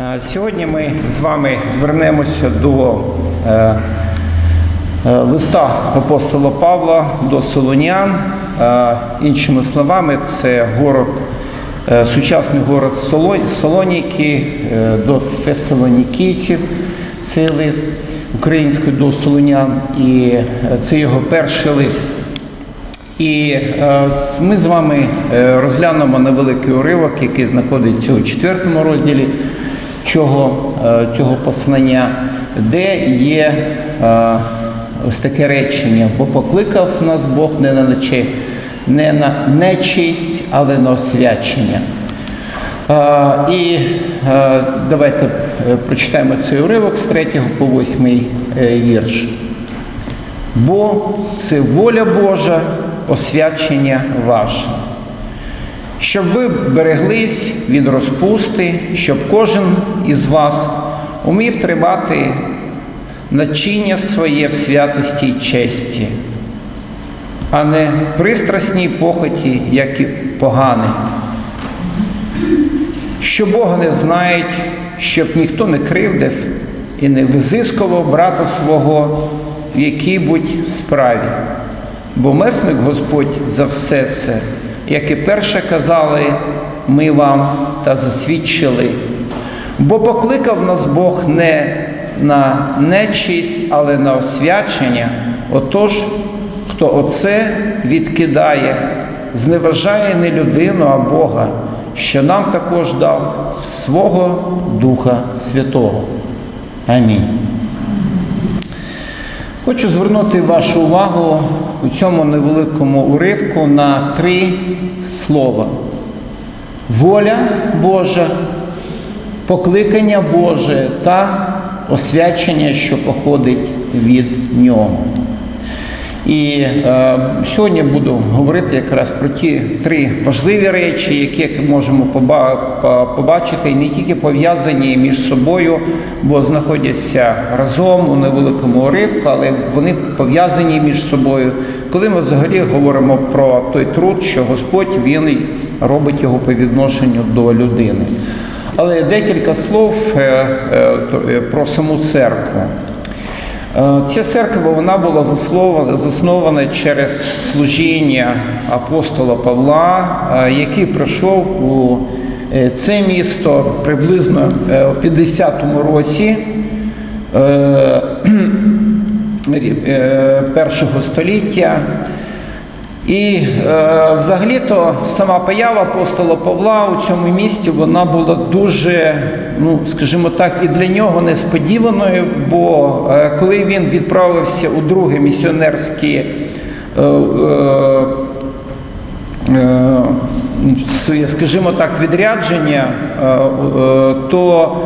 Е, Сьогодні ми з вами звернемося до е, е, листа апостола Павла до Солонян. Іншими словами, це город, сучасний город Солоніки до Фесалонікійців. Цей лист українською до Солонян, і це його перший лист. І ми з вами розглянемо невеликий уривок, який знаходиться у четвертому розділі цього, е, цього послання, де є е, ось таке речення, бо покликав нас Бог не на нече, не на нечисть, але на освячення. Е, І давайте прочитаємо цей уривок з 3 по 8 вірш. Бо це воля Божа, освячення ваше. Щоб ви береглись від розпусти, щоб кожен із вас умів тримати начиння своє в святості й честі, а не пристрасній похоті, як і погане. Що Бога не знають, щоб ніхто не кривдив і не визискував брата свого в якій-будь справі. Бо месник Господь за все це, як і перше казали, ми вам та засвідчили. Бо покликав нас Бог не на нечисть, але на освячення. Отож, хто оце відкидає, зневажає не людину, а Бога, що нам також дав свого Духа Святого. Амінь. Хочу звернути вашу увагу у цьому невеликому уривку на три слова: воля Божа, покликання Боже та освячення, що походить від нього. І е, сьогодні буду говорити якраз про ті три важливі речі, які можемо поба- побачити, не тільки пов'язані між собою, бо знаходяться разом у невеликому уривку, але вони пов'язані між собою. Коли ми взагалі говоримо про той труд, що Господь він робить його по відношенню до людини. Але декілька слов е, е, е, про саму церкву. Е, Ця церква вона була заснована, через служіння апостола Павла, е, який прийшов у е, це місто приблизно у 50-му році першого століття. І е, взагалі-то сама поява апостола Павла у цьому місті вона була дуже, ну скажімо так, і для нього несподіваною, бо е, коли він відправився у друге місіонерське е, е, е, скажімо так, відрядження, е, е, то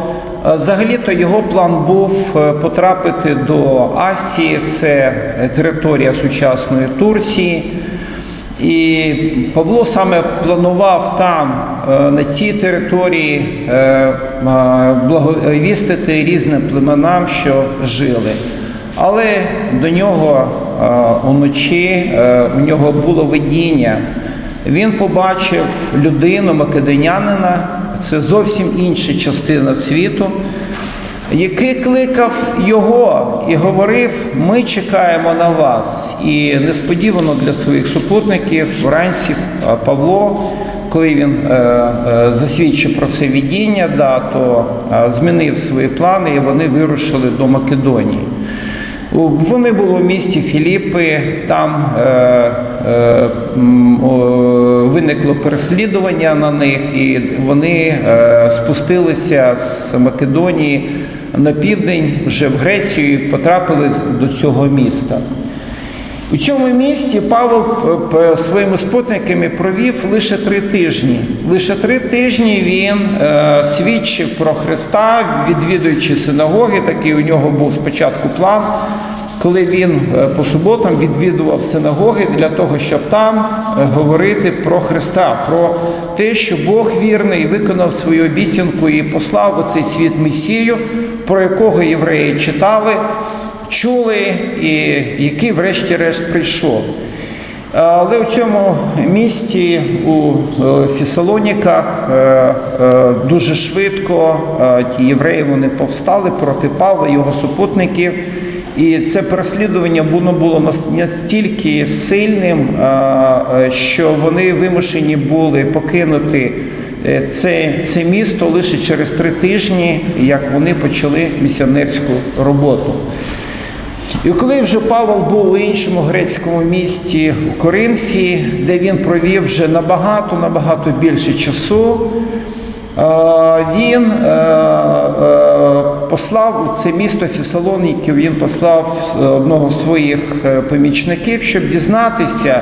е, взагалі-то його план був е, потрапити до Асії, це територія сучасної Турції. І Павло саме планував там, е, на цій території, е, е, благовістити різним племенам, що жили. Але до нього уночі у нього було видіння. Він побачив людину македонянина, це зовсім інша частина світу, який кликав його і говорив: Ми чекаємо на вас. І несподівано для своїх супутників вранці Павло, коли він е, е, засвідчив про це видіння, да, то е, змінив свої плани і вони вирушили до Македонії. Вони були у місті Філіппи, там е, е, виникло переслідування на них, і вони е, спустилися з Македонії на південь, вже в Грецію, і потрапили до цього міста. У цьому місті Павел своїми спутниками провів лише три тижні. Лише три тижні він е, свідчив про Христа, відвідуючи синагоги. Такий у нього був спочатку план, коли він е, по суботам відвідував синагоги для того, щоб там е, говорити про Христа, про те, що Бог вірний виконав свою обіцянку і послав у цей світ Месію, про якого євреї читали чули, і який врешті-решт прийшов. Але у цьому місті, у е, Фесалоніках, е, е, дуже швидко ті євреї вони повстали проти Павла, його супутників. І це переслідування воно було настільки сильним, що вони вимушені були покинути це, це місто лише через три тижні, як вони почали місіонерську роботу. І коли вже Павел був у іншому грецькому місті у Коринфі, де він провів вже набагато набагато більше часу, е, він е, е, послав у це місто Фесалоніків, він послав одного з своїх е, помічників, щоб дізнатися,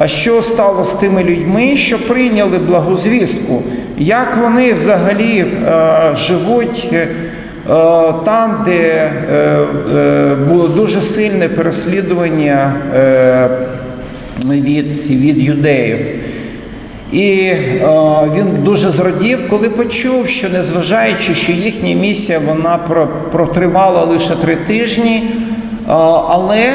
а що стало з тими людьми, що прийняли благу звістку, як вони взагалі е, живуть. е, Там, де е, е, було дуже сильне переслідування е, від, від юдеїв. І е, він дуже зрадів, коли почув, що незважаючи, що їхня місія вона протривала лише три тижні, е, але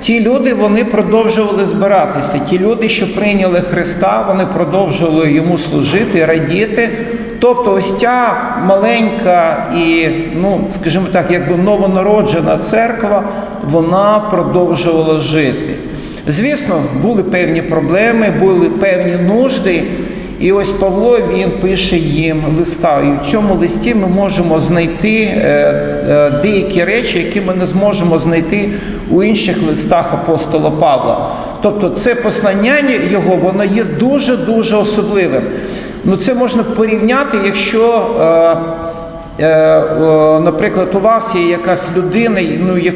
ті люди вони продовжували збиратися. Ті люди, що прийняли Христа, вони продовжували йому служити, радіти. Тобто, ось ця маленька і, ну скажімо так, якби новонароджена церква, вона продовжувала жити. Звісно, були певні проблеми, були певні нужди. І ось Павло він пише їм листа. І в цьому листі ми можемо знайти е, е, деякі речі, які ми не зможемо знайти у інших листах апостола Павла. Тобто це послання його, воно є дуже дуже особливим. Ну це можна порівняти, якщо. Е, наприклад, у вас є якась людина, ну, як,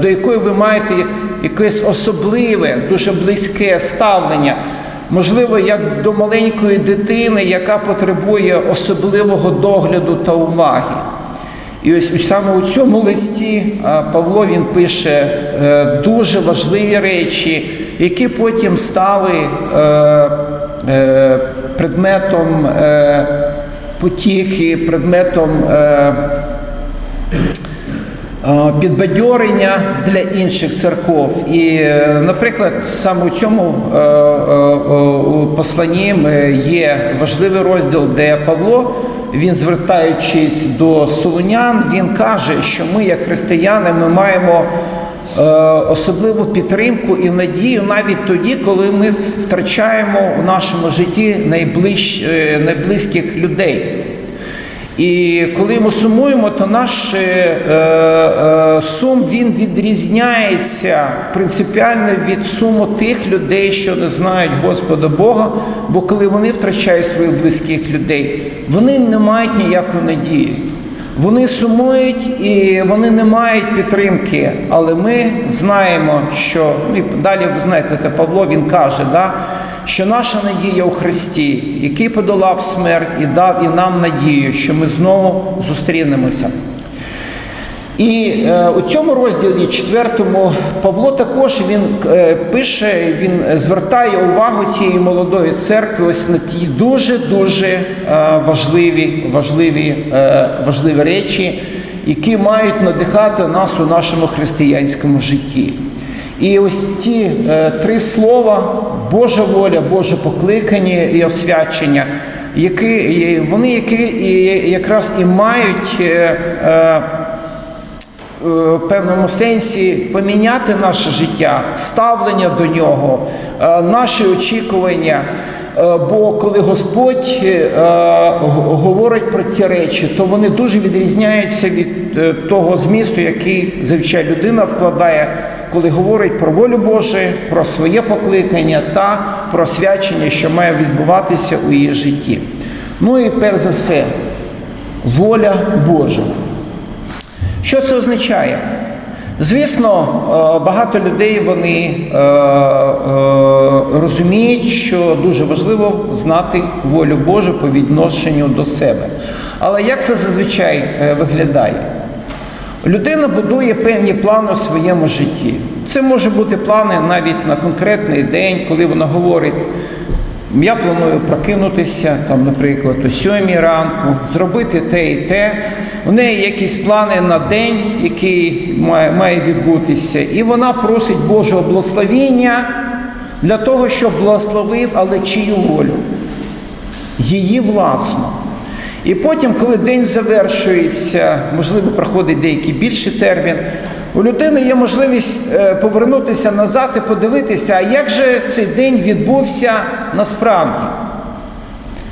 до якої ви маєте якесь особливе, дуже близьке ставлення, можливо, як до маленької дитини, яка потребує особливого догляду та уваги. І ось саме у цьому листі Павло він пише е, дуже важливі речі, які потім стали е, е, предметом потіхи, предметом підбадьорення для інших церков. І, е, наприклад, саме у цьому е, е, е, посланні е, є важливий розділ, де Павло, він звертаючись до солунян, він каже, що ми, як християни, ми маємо. е, Особливу підтримку і надію навіть тоді, коли ми втрачаємо у нашому житті найближ, е, найблизьких людей. І коли ми сумуємо, то наш е, е, сум він відрізняється принципіально від суму тих людей, що не знають Господа Бога. Бо коли вони втрачають своїх близьких людей, вони не мають ніякої надії. Вони сумують і вони не мають підтримки, але ми знаємо, що ну, і далі ви знаєте, те Павло він каже, да, що наша надія у Христі, який подолав смерть і дав і нам надію, що ми знову зустрінемося. І е, у цьому розділі четвертому Павло також він е, пише, він звертає увагу цієї молодої церкви ось на ті дуже дуже е, важливі, важливі, е, важливі речі, які мають надихати нас у нашому християнському житті. І ось ці е, три слова Божа воля, Боже покликання і освячення, які вони які якраз і мають. Е, е, в певному сенсі поміняти наше життя, ставлення до нього, е, наші очікування. Е, Бо коли Господь е, говорить про ці речі, то вони дуже відрізняються від е, того змісту, який зазвичай людина вкладає, коли говорить про волю Божу, про своє покликання та про свячення, що має відбуватися у її житті. Ну і перш за все, воля Божа. Що це означає? Звісно, е, багато людей вони е, е, розуміють, що дуже важливо знати волю Божу по відношенню до себе. Але як це зазвичай виглядає? Людина будує певні плани у своєму житті. Це може бути плани навіть на конкретний день, коли вона говорить. Я планую прокинутися, там, наприклад, о 7 ранку, зробити те і те. У неї якісь плани на день, який має, має відбутися, і вона просить Божого благословіння для того, щоб благословив, але чию волю? Її власну. І потім, коли день завершується, можливо, проходить деякий більший термін, у людини є можливість е, повернутися назад і подивитися, а як же цей день відбувся насправді.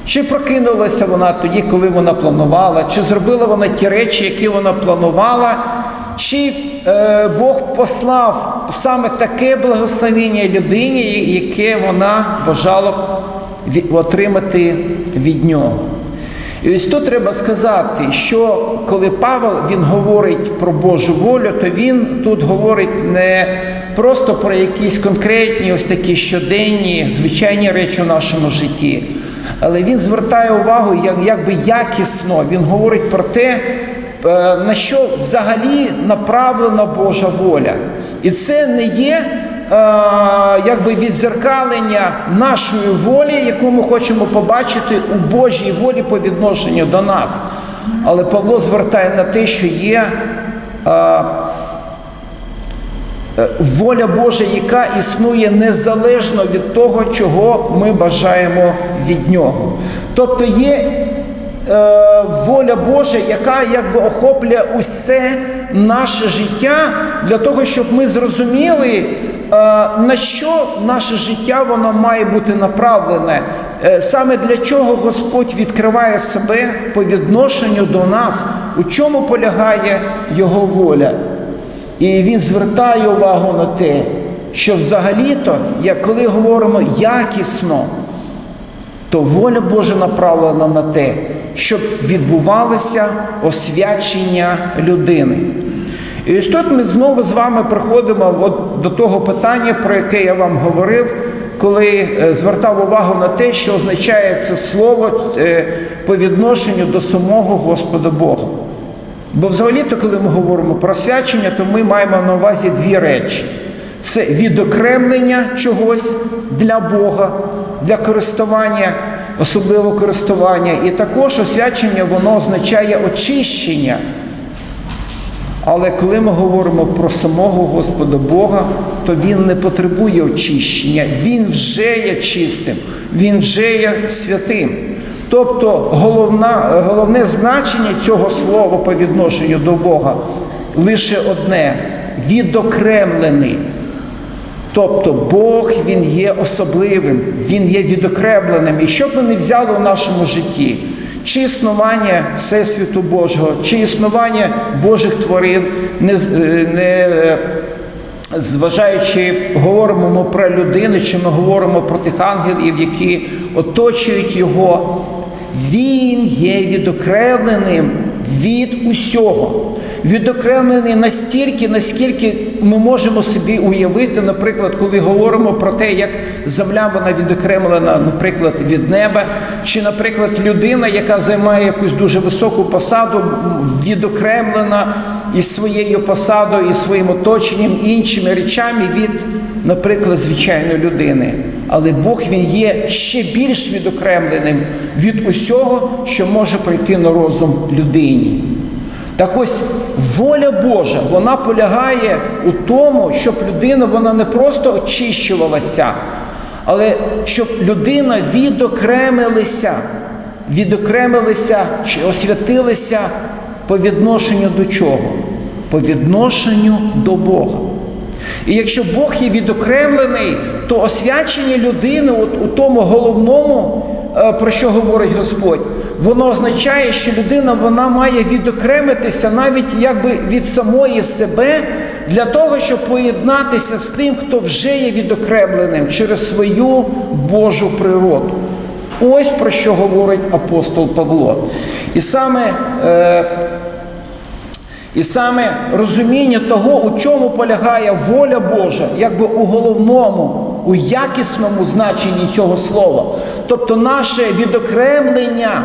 Чи прокинулася вона тоді, коли вона планувала, чи зробила вона ті речі, які вона планувала, чи е, Бог послав саме таке благословення людині, яке вона бажала отримати від нього. І ось тут треба сказати, що коли Павел він говорить про Божу волю, то він тут говорить не просто про якісь конкретні, ось такі щоденні, звичайні речі в нашому житті, але він звертає увагу, як, якби якісно він говорить про те, е, на що взагалі направлена Божа воля. І це не є якби відзеркалення нашої волі, яку ми хочемо побачити у Божій волі по відношенню до нас. Але Павло звертає на те, що є е, е, воля Божа, яка існує незалежно від того, чого ми бажаємо від нього. Тобто є е, воля Божа, яка якби охоплює усе наше життя для того, щоб ми зрозуміли, е, на що наше життя воно має бути направлене. Е, Саме для чого Господь відкриває себе по відношенню до нас, у чому полягає Його воля. І він звертає увагу на те, що взагалі-то, як коли говоримо якісно, то воля Божа направлена на те, щоб відбувалося освячення людини. І ось тут ми знову з вами приходимо от до того питання, про яке я вам говорив, коли е, звертав увагу на те, що означає це слово е, по відношенню до самого Господа Бога. Бо взагалі-то, коли ми говоримо про освячення, то ми маємо на увазі дві речі: це відокремлення чогось для Бога, для користування, особливо користування, і також освячення воно означає очищення. Але коли ми говоримо про самого Господа Бога, то Він не потребує очищення, Він вже є чистим, Він вже є святим. Тобто головна, головне значення цього слова по відношенню до Бога лише одне відокремлений. Тобто Бог Він є особливим, Він є відокремленим. І що б ми не взяли у нашому житті, чи існування Всесвіту Божого, чи існування Божих тварин, не, е, не е, зважаючи, говоримо ми про людину, чи ми говоримо про тих ангелів, які оточують його, він є відокремленим від усього. Відокремлений настільки, наскільки ми можемо собі уявити, наприклад, коли говоримо про те, як земля вона відокремлена, наприклад, від неба, чи, наприклад, людина, яка займає якусь дуже високу посаду, відокремлена із своєю посадою, і своїм оточенням, іншими речами від, наприклад, звичайної людини. Але Бог він є ще більш відокремленим від усього, що може прийти на розум людині. Так ось воля Божа, вона полягає у тому, щоб людина вона не просто очищувалася, але щоб людина відокремилася, відокремилася чи освятилася по відношенню до чого? По відношенню до Бога. І якщо Бог є відокремлений, то освячення людини от у тому головному, е, про що говорить Господь, воно означає, що людина вона має відокремитися навіть якби від самої себе для того, щоб поєднатися з тим, хто вже є відокремленим через свою Божу природу. Ось про що говорить апостол Павло. І саме е, і саме розуміння того, у чому полягає воля Божа, якби у головному, у якісному значенні цього слова, тобто наше відокремлення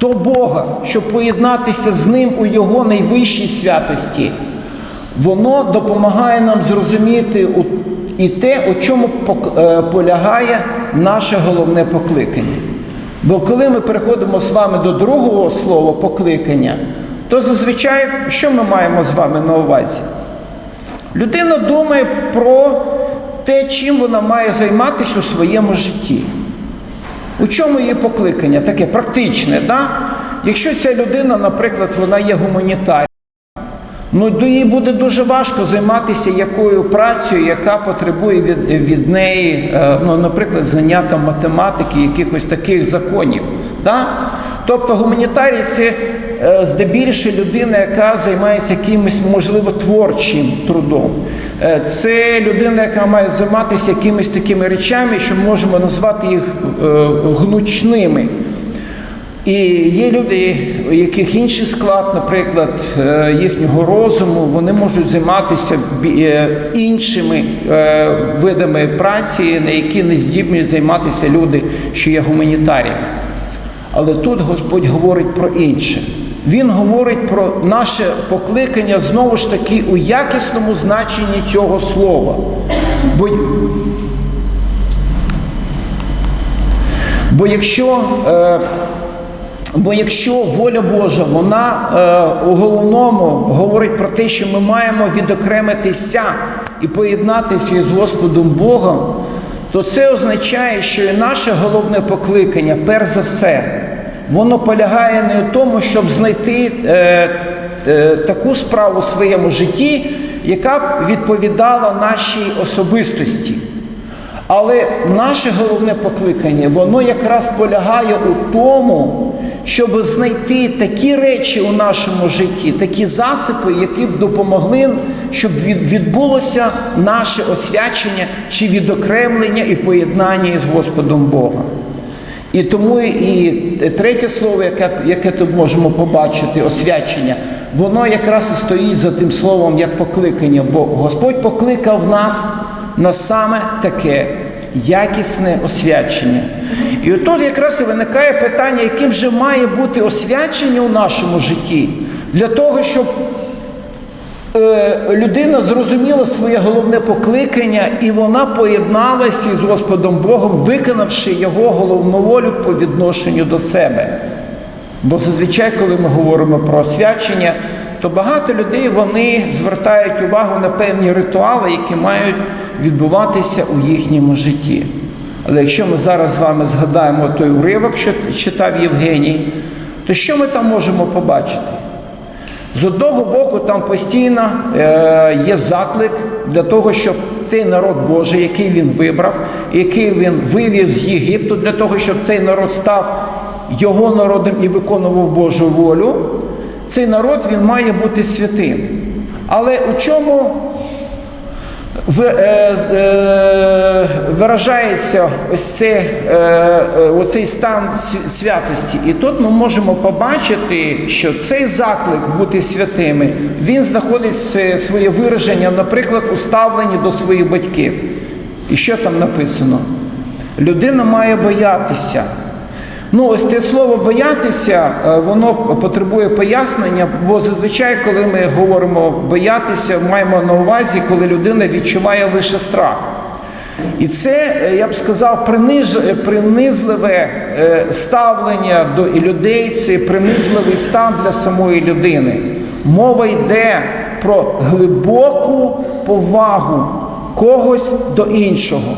до Бога, щоб поєднатися з Ним у Його найвищій святості, воно допомагає нам зрозуміти і те, у чому е, полягає наше головне покликання. Бо коли ми переходимо з вами до другого слова покликання, то зазвичай що ми маємо з вами на увазі? Людина думає про те, чим вона має займатися у своєму житті. У чому її покликання? Таке практичне. Да? Якщо ця людина, наприклад, вона є гуманітарією, ну їй буде дуже важко займатися якою працею, яка потребує від, від неї, е, ну, наприклад, знання там, математики, якихось таких законів. Да? Тобто гуманітарій це здебільше людина, яка займається якимось, можливо, творчим трудом. Е, Це людина, яка має займатися якимись такими речами, що можемо назвати їх е, гнучними. І є люди, у яких інший склад, наприклад, е, їхнього розуму, вони можуть займатися е, іншими е, видами праці, на які не здібні займатися люди, що є гуманітаріями. Але тут Господь говорить про інше. Він говорить про наше покликання знову ж таки у якісному значенні цього слова. Бо, бо якщо. Е, Бо якщо воля Божа, вона е, у головному говорить про те, що ми маємо відокремитися і поєднатися з Господом Богом, то це означає, що і наше головне покликання, перш за все, воно полягає не у тому, щоб знайти е, е, таку справу у своєму житті, яка б відповідала нашій особистості. Але наше головне покликання, воно якраз полягає у тому, щоб знайти такі речі у нашому житті, такі засипи, які б допомогли, щоб відбулося наше освячення чи відокремлення і поєднання із Господом Богом. І тому і третє слово, яке, яке тут можемо побачити, освячення, воно якраз і стоїть за тим словом як покликання, бо Господь покликав нас на саме таке якісне освячення. І отут якраз і виникає питання, яким же має бути освячення у нашому житті, для того, щоб людина зрозуміла своє головне покликання, і вона поєдналася із Господом Богом, виконавши його головну волю по відношенню до себе. Бо зазвичай, коли ми говоримо про освячення, то багато людей вони звертають увагу на певні ритуали, які мають відбуватися у їхньому житті. Але якщо ми зараз з вами згадаємо той уривок, що читав Євгеній, то що ми там можемо побачити? З одного боку, там постійно е, є заклик для того, щоб той народ Божий, який він вибрав, який він вивів з Єгипту, для того, щоб цей народ став його народом і виконував Божу волю, цей народ він має бути святим. Але у чому ви- е, е, виражається ось це, е, е, оцей стан святості. І тут ми можемо побачити, що цей заклик бути святими, він знаходить своє вираження, наприклад, у ставленні до своїх батьків. І що там написано? Людина має боятися. Ну, ось те слово боятися, е, воно потребує пояснення, бо зазвичай, коли ми говоримо боятися, маємо на увазі, коли людина відчуває лише страх. І це, е, я б сказав, приниж, принизливе е, ставлення до людей, це принизливий стан для самої людини. Мова йде про глибоку повагу когось до іншого.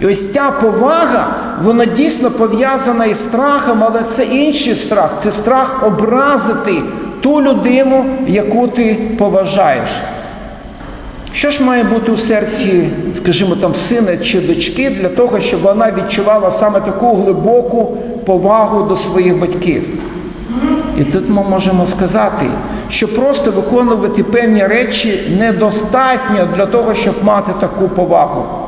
І ось ця повага, вона дійсно пов'язана із страхом, але це інший страх. Це страх образити ту людину, яку ти поважаєш. Що ж має бути у серці, скажімо, там сина чи дочки для того, щоб вона відчувала саме таку глибоку повагу до своїх батьків? І тут ми можемо сказати, що просто виконувати певні речі недостатньо для того, щоб мати таку повагу.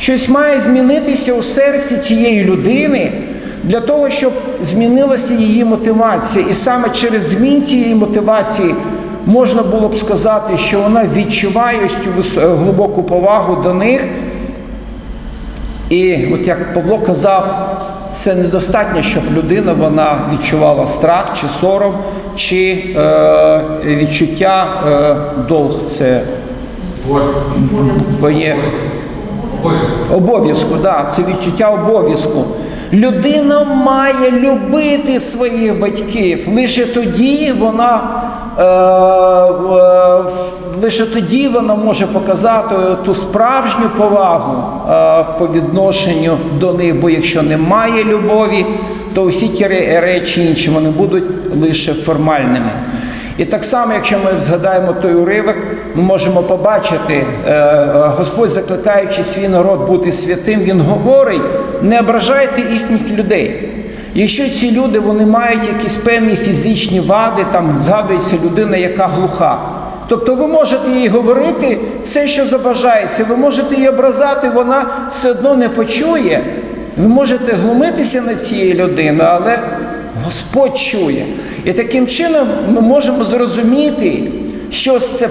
Щось має змінитися у серці тієї людини для того, щоб змінилася її мотивація. І саме через змін цієї мотивації можна було б сказати, що вона відчуває ось цю глибоку повагу до них. І от як Павло казав, це недостатньо, щоб людина вона відчувала страх чи сором, чи е, відчуття е, долг. Це бо є обов'язку, да, це відчуття обов'язку. Людина має любити своїх батьків. Лише тоді вона е, е, лише тоді вона може показати ту справжню повагу е, по відношенню до них. Бо якщо немає любові, то усі ті речі інші вони будуть лише формальними. І так само, якщо ми згадаємо той уривок, ми можемо побачити, е, е, Господь, закликаючи свій народ бути святим, Він говорить: не ображайте їхніх людей. Якщо ці люди вони мають якісь певні фізичні вади, там згадується людина, яка глуха. Тобто ви можете їй говорити все, що забажається, ви можете її образати, вона все одно не почує. Ви можете глумитися над цією людиною, але Господь чує. І таким чином ми можемо зрозуміти, що це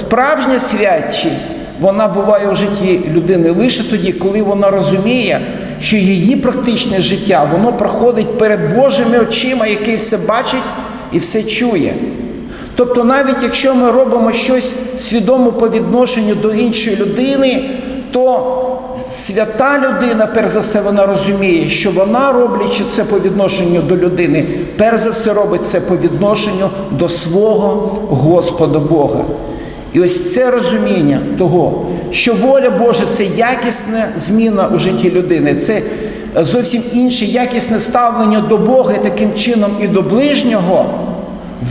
справжня святість, вона буває у житті людини лише тоді, коли вона розуміє, що її практичне життя воно проходить перед Божими очима, який все бачить і все чує. Тобто, навіть якщо ми робимо щось свідомо по відношенню до іншої людини, то свята людина, перш за все, вона розуміє, що вона, роблячи це по відношенню до людини, перш за все робить це по відношенню до свого Господа Бога. І ось це розуміння того, що воля Божа це якісна зміна у житті людини, це зовсім інше якісне ставлення до Бога і таким чином і до ближнього,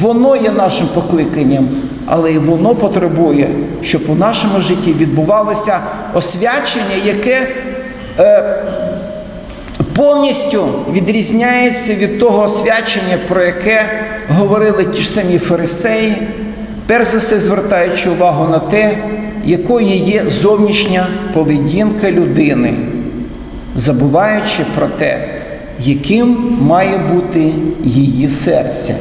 воно є нашим покликанням, але й воно потребує, щоб у нашому житті відбувалося освячення, яке е, повністю відрізняється від того освячення, про яке говорили ті ж самі фарисеї, перш за все звертаючи увагу на те, якою є зовнішня поведінка людини, забуваючи про те, яким має бути її серце.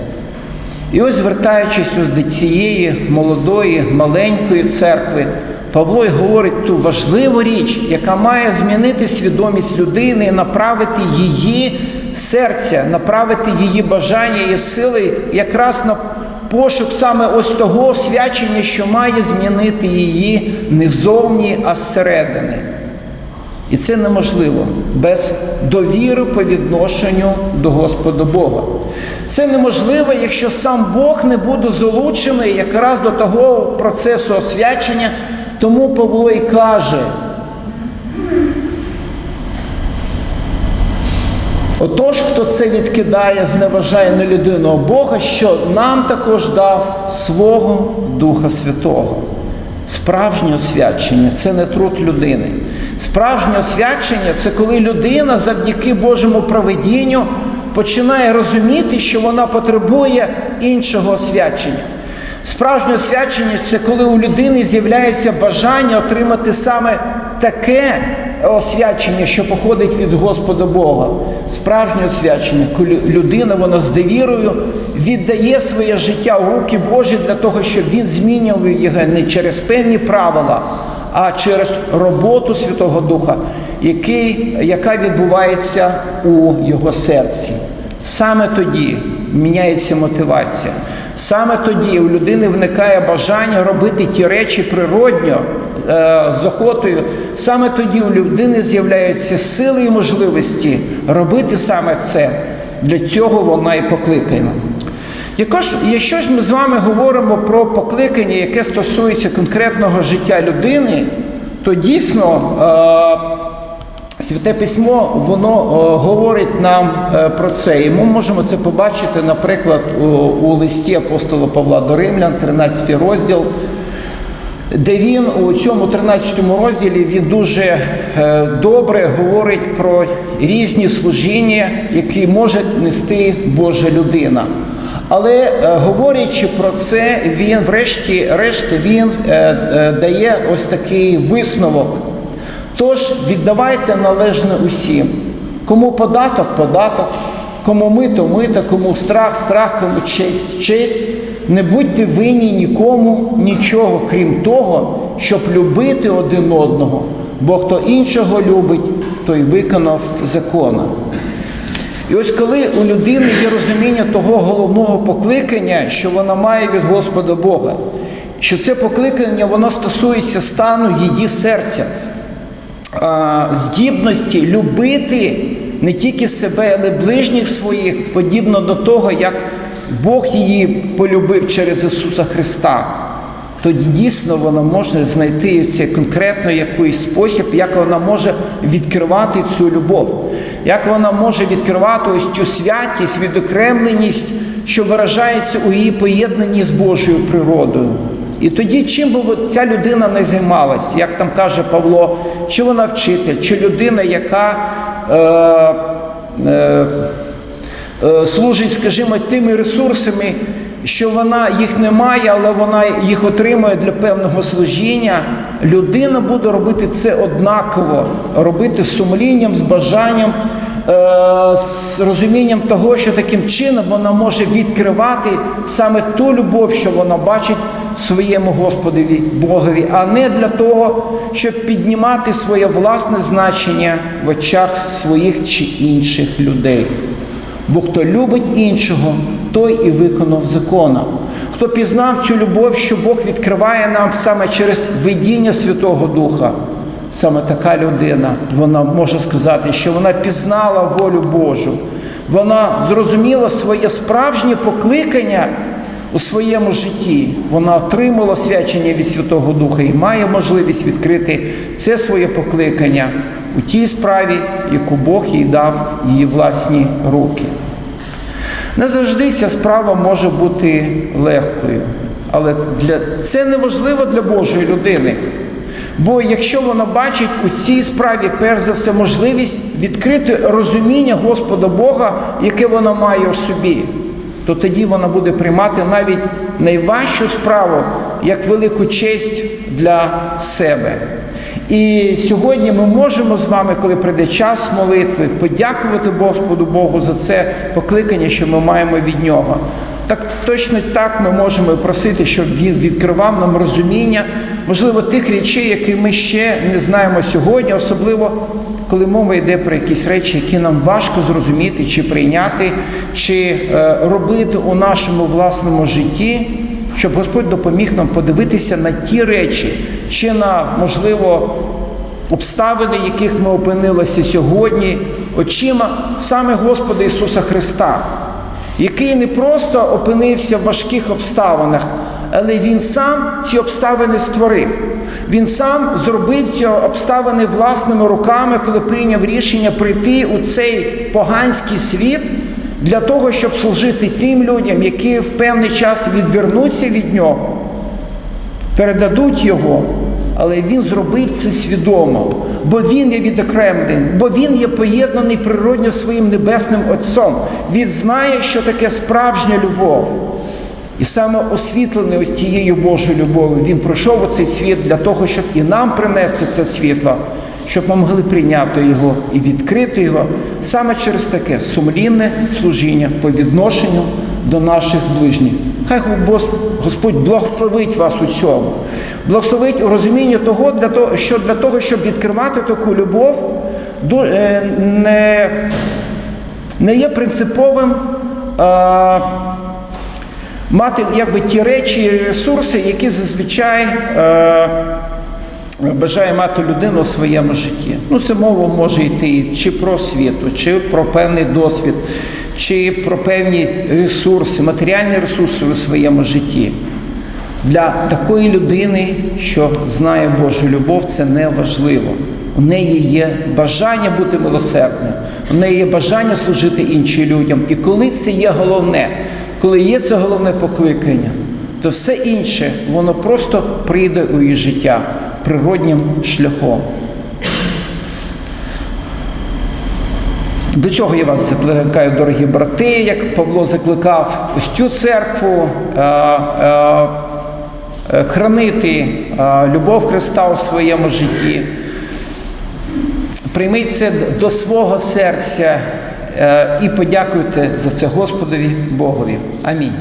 І ось, звертаючись до цієї молодої, маленької церкви, Павло й говорить ту важливу річ, яка має змінити свідомість людини і направити її серця, направити її бажання і сили якраз на пошук саме ось того освячення, що має змінити її не зовні, а зсередини. І це неможливо без довіри по відношенню до Господа Бога. Це неможливо, якщо сам Бог не буде залучений якраз до того процесу освячення. Тому Павло і каже. Отож, хто це відкидає, зневажає на людину Бога, що нам також дав свого Духа Святого. Справжнє освячення це не труд людини. Справжнє освячення це коли людина завдяки Божому проведінню починає розуміти, що вона потребує іншого освячення. Справжнє освячення це коли у людини з'являється бажання отримати саме таке освячення, що походить від Господа Бога. Справжнє освячення, коли людина вона з довірою віддає своє життя у руки Божі для того, щоб він змінював його не через певні правила, а через роботу Святого Духа, який, яка відбувається у його серці. Саме тоді міняється мотивація. Саме тоді у людини виникає бажання робити ті речі природньо, е, з охотою. Саме тоді у людини з'являються сили і можливості робити саме це. Для цього вона і покликана. Якщо ж ми з вами говоримо про покликання, яке стосується конкретного життя людини, то дійсно е, Святе письмо воно е, говорить нам е, про це. І ми можемо це побачити, наприклад, у, у листі апостола Павла до Римлян, 13 розділ, де він у цьому 13 розділі він дуже е, добре говорить про різні служіння, які може нести Божа людина. Але е, говорячи про це, він, врешті-решт, він е, е, дає ось такий висновок. Тож віддавайте належне усім. Кому податок податок, кому мито мито, кому страх страх, кому честь честь. Не будьте винні нікому нічого, крім того, щоб любити один одного, бо хто іншого любить, той виконав закона. І ось коли у людини є розуміння того головного покликання, що вона має від Господа Бога, що це покликання воно стосується стану її серця, здібності любити не тільки себе, але ближніх своїх, подібно до того, як Бог її полюбив через Ісуса Христа. тоді дійсно вона може знайти цей конкретно якийсь спосіб, як вона може відкривати цю любов, як вона може відкривати ось цю святість, відокремленість, що виражається у її поєднанні з Божою природою. І тоді, чим би ця людина не займалась, як там каже Павло, чи вона вчитель, чи людина, яка е, е, е, служить, скажімо, тими ресурсами, що вона їх не має, але вона їх отримує для певного служіння, людина буде робити це однаково, робити з сумлінням, з бажанням, з розумінням того, що таким чином вона може відкривати саме ту любов, що вона бачить своєму Господові Богові, а не для того, щоб піднімати своє власне значення в очах своїх чи інших людей. Бо хто любить іншого, той і виконав закона. Хто пізнав цю любов, що Бог відкриває нам саме через видіння Святого Духа, саме така людина, вона може сказати, що вона пізнала волю Божу, вона зрозуміла своє справжнє покликання у своєму житті. Вона отримала свячення від Святого Духа і має можливість відкрити це своє покликання у тій справі, яку Бог їй дав її власні руки. Не завжди ця справа може бути легкою, але для, це не важливо для Божої людини. Бо якщо вона бачить у цій справі, перш за все, можливість відкрити розуміння Господа Бога, яке вона має у собі, то тоді вона буде приймати навіть найважчу справу як велику честь для себе. І сьогодні ми можемо з вами, коли прийде час молитви, подякувати Господу Богу за це покликання, що ми маємо від нього. Так точно так ми можемо просити, щоб він відкривав нам розуміння, можливо, тих речей, які ми ще не знаємо сьогодні, особливо коли мова йде про якісь речі, які нам важко зрозуміти, чи прийняти, чи е, робити у нашому власному житті, щоб Господь допоміг нам подивитися на ті речі, чи на можливо обставини, яких ми опинилися сьогодні, очима саме Господа Ісуса Христа, який не просто опинився в важких обставинах, але Він сам ці обставини створив. Він сам зробив ці обставини власними руками, коли прийняв рішення прийти у цей поганський світ для того, щоб служити тим людям, які в певний час відвернуться від нього, передадуть його. Але він зробив це свідомо, бо він є відокремлений, бо він є поєднаний природньо своїм небесним Отцом. Він знає, що таке справжня любов. І саме освітлений ось тією Божою любов'ю, він пройшов у цей світ для того, щоб і нам принести це світло, щоб ми могли прийняти його і відкрити його саме через таке сумлінне служіння по відношенню до наших ближніх. Хай Господь благословить вас у цьому, благословить у розумінні того, для того, що для того, щоб відкривати таку любов, не, не є принциповим. Мати якби ті речі, ресурси, які зазвичай е, бажає мати людина у своєму житті. Ну, це мова може йти чи про освіту, чи про певний досвід, чи про певні ресурси, матеріальні ресурси у своєму житті. Для такої людини, що знає Божу любов, це не важливо. У неї є бажання бути милосердною, у неї є бажання служити іншим людям. І коли це є головне, коли є це головне покликання, то все інше, воно просто прийде у її життя природнім шляхом. До цього я вас закликаю, дорогі брати, як Павло закликав ось цю церкву е, е, хранити е, любов Христа у своєму житті. Прийміть це до свого серця і подякуйте за це Господові Богові. Амінь.